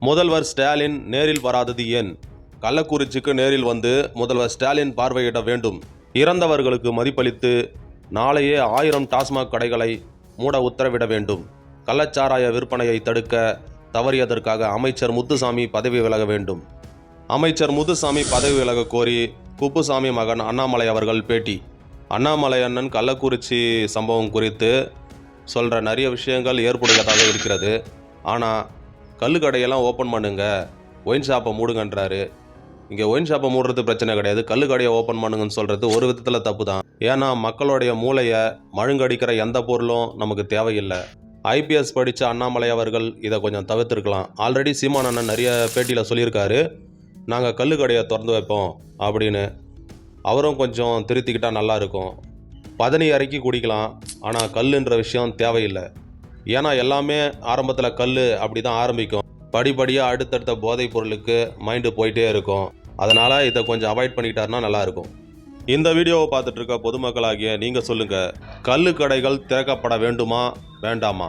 முதல்வர் ஸ்டாலின் நேரில் வராதது ஏன்? கள்ளக்குறிச்சிக்கு நேரில் வந்து முதல்வர் ஸ்டாலின் பார்வையிட வேண்டும். இறந்தவர்களுக்கு மதிப்பளித்து நாளையே ஆயிரம் டாஸ்மாக் கடைகளை மூட உத்தரவிட வேண்டும். கள்ளச்சாராய விற்பனையை தடுக்க தவறியதற்காக அமைச்சர் முத்துசாமி பதவி விலக வேண்டும். அமைச்சர் முத்துசாமி பதவி விலக கோரி குப்புசாமி மகன் அண்ணாமலை அவர்கள் பேட்டி. அண்ணாமலை அண்ணன் கள்ளக்குறிச்சி சம்பவம் குறித்து சொல்கிற நிறைய விஷயங்கள் ஏற்புடையதாக இருக்கிறது. ஆனால் கல் கடையெல்லாம் ஓப்பன் பண்ணுங்க. ஒயின் ஷாப்பை மூடுங்கன்றாரு. இங்கே ஒயின் ஷாப்பை மூடுறது பிரச்சனை கிடையாது. கல் கடையை ஓப்பன் பண்ணுங்கன்னு சொல்கிறது ஒரு விதத்தில் தப்பு தான் ஏன்னா மக்களுடைய மூளையை மழுங்கடிக்கிற எந்த பொருளும் நமக்கு தேவையில்லை. ஐபிஎஸ் படித்த அண்ணாமலை அவர்கள் இதை கொஞ்சம் தவிர்த்துருக்கலாம். ஆல்ரெடி சீமான் அண்ணன் நிறைய பேட்டியில் சொல்லியிருக்காரு. நாங்கள் கல்லு கடையை திறந்து வைப்போம் அப்படின்னு. அவரும் கொஞ்சம் திருத்திக்கிட்டால் நல்லா இருக்கும். பதனி இறக்கி குடிக்கலாம். ஆனால் கல்லுன்ற விஷயம் தேவையில்லை. ஏன்னா எல்லாமே ஆரம்பத்தில் கல் அப்படி தான் ஆரம்பிக்கும். படிப்படியாக அடுத்தடுத்த போதைப் பொருளுக்கு மைண்டு போயிட்டே இருக்கும். அதனால் இதை கொஞ்சம் அவாய்ட் பண்ணிக்கிட்டாருன்னா நல்லாயிருக்கும். இந்த வீடியோவை பார்த்துட்ருக்க பொதுமக்களாகிய நீங்கள் சொல்லுங்கள் கல் கடைகள் திறக்கப்பட வேண்டுமா வேண்டாமா?